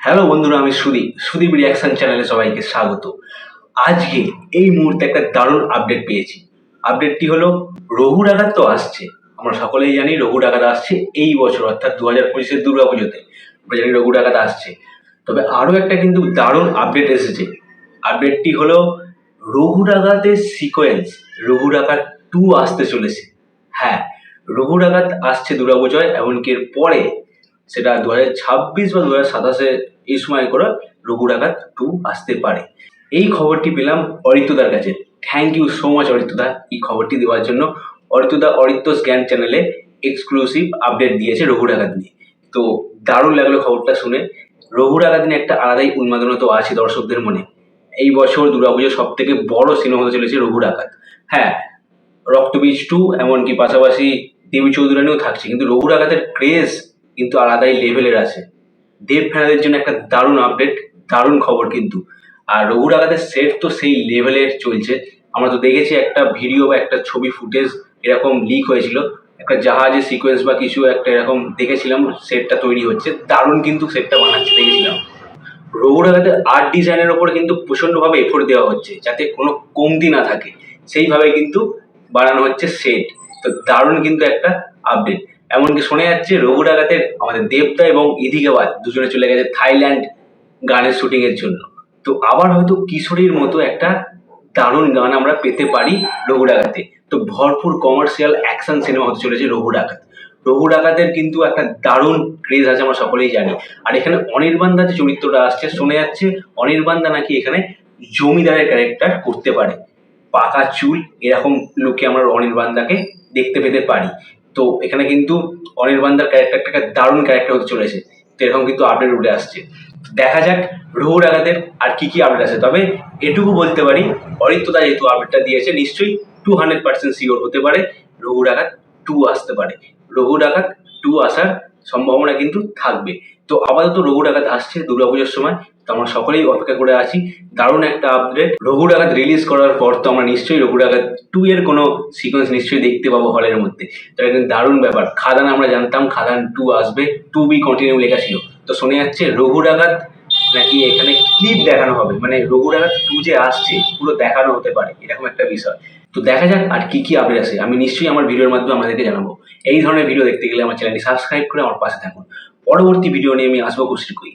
Hello বন্ধুরা, আমি Sudip. Sudip reaction চ্যানেলে সবাইকে স্বাগত। আজকে এই মুহূর্তে একটা দারুণ আপডেট পেয়েছি। আপডেটটি হলো, রঘু ডাকাত তো আসছে। আমরা সকলেই জানি রঘু ডাকাত আসছে এই বছর, অর্থাৎ দু হাজার পঁচিশের দুর্গা পুজোতে। আমরা জানি রঘু ডাকাত আসছে। তবে আরও একটা কিন্তু দারুণ আপডেট এসেছে। আপডেটটি হলো, রঘু ডাকাতের সিকোয়েন্স রঘু ডাকাত টু আসতে চলেছে। হ্যাঁ রঘু ডাকাত আসছে দুর্গাপুজোয় এমনকি এর পরে সেটা দু ছাব্বিশ বা দু হাজার সাতাশে এই সময় করে রঘু ডাকাত টু আসতে পারে। এই খবরটি পেলাম অরিত্যদার কাছে। থ্যাংক ইউ সো মাচ অরিত্যদা এই খবরটি দেওয়ার জন্য। অরিত্যদা অরিত্যস জ্ঞান চ্যানেলে এক্সক্লুসিভ আপডেট দিয়েছে রঘু ডাকাত নিয়ে। তো দারুণ লাগল খবরটা শুনে। রঘু ডাকাত নিয়ে একটা আলাদাই উন্মাদনা তো আছে দর্শকদের মনে। এই বছর দুর্গাপুজোর সব থেকে বড় সিনেমা হতে চলেছে রঘু ডাকাত। হ্যাঁ রক্তবীজ টু এমনকি পাশাপাশি দেবী চৌধুরানীও থাকছে। কিন্তু রঘু ডাকাতের ক্রেজ কিন্তু আলাদাই লেভেলের আছে। দেব ফ্যানাদের জন্য একটা দারুণ আপডেট দারুণ খবর কিন্তু। আর রঘু ডাকাতের সেট তো সেই লেভেলের চলছে। আমরা তো দেখেছি একটা ভিডিও বা একটা ছবি ফুটেজ এরকম লিক হয়েছিল। একটা জাহাজের সিকোয়েন্স বা কিছু একটা এরকম দেখেছিলাম সেটটা তৈরি হচ্ছে। দারুণ কিন্তু সেটটা বানাচ্ছে, দেখেছিলাম। রঘু ডাকাতের আর্ট ডিজাইনের ওপর কিন্তু প্রচণ্ডভাবে এফোর্ট দেওয়া হচ্ছে, যাতে কোনো কমতি না থাকে। সেইভাবে কিন্তু বানানো হচ্ছে সেট তো দারুণ কিন্তু একটা আপডেট এমনকি শোনা যাচ্ছে রঘু ডাকাতের আমাদের দেবদা এবং ইদিকাবাদ দুজনে চলে গেছে থাইল্যান্ড গানের শুটিং এর জন্য। তো আবার হয়তো কিশোরীর মতো একটা দারুণ গান আমরা পেতে পারি রঘু ডাকাতে। তো ভরপুর কমার্শিয়াল অ্যাকশন সিনেমা হতে চলেছে রঘু ডাকাত। রঘু ডাকাতের কিন্তু একটা দারুণ ক্রেজ আছে আমরা সকলেই জানি। আর এখানে অনির্বাণদা যে চরিত্রটা আসছে, শোনা যাচ্ছে অনির্বাণদা নাকি এখানে জমিদারের ক্যারেক্টার করতে পারে। পাকা চুল, এরকম লোকে আমরা অনির্বাণদাকে দেখতে পেতে পারি। তো এখানে কিন্তু অনির্বাণদার ক্যারেক্টারটাকে দারুণ ক্যারেক্টার হতে চলেছে। তো এরকম কিন্তু আপডেট উঠে আসছে। দেখা যাক রঘু ডাকাতের আর কি কি আপডেট আছে তবে এটুকু বলতে পারি অরিত্যদা যেহেতু আপডেটটা দিয়েছে, নিশ্চয়ই টু হান্ড্রেড পার্সেন্ট শিওর হতে পারে রঘু ডাকাত টু আসতে পারে। রঘু ডাকাত টু আসার সম্ভাবনা কিন্তু থাকবে। তো আপাতত রঘু ডাকাত আসছে দুর্গাপুজোর সময়। তো আমরা সকলেই অপেক্ষা করে আছি। দারুণ একটা আপডেট রঘু ডাকাত রিলিজ করার পর তো আমরা নিশ্চয়ই রঘু ডাকাত টু এর কোনো সিকোয়েন্স নিশ্চয়ই দেখতে পাবো হলের মধ্যে। তো এটা দারুণ ব্যাপার। খাদান আমরা জানতাম, খাদান টু আসবে টু বি কন্টিনিউ লেখা ছিল। তো শোনা যাচ্ছে রঘু ডাকাত নাকি এখানে ক্লিপ দেখানো হবে। মানে রঘু ডাকাত টু যে আসছে, পুরো দেখানো হতে পারে। এরকম একটা বিষয়। তো দেখা যাক আর কি কি আপডেট আছে আমি নিশ্চয়ই আমার ভিডিওর মাধ্যমে আমাদেরকে জানাব। এই ধরনের ভিডিও দেখতে গেলে আমার চ্যানেলটি সাবস্ক্রাইব করে আমার পাশে থাকুন। পরবর্তী ভিডিও নিয়ে আমি আসব খুব শীঘ্রই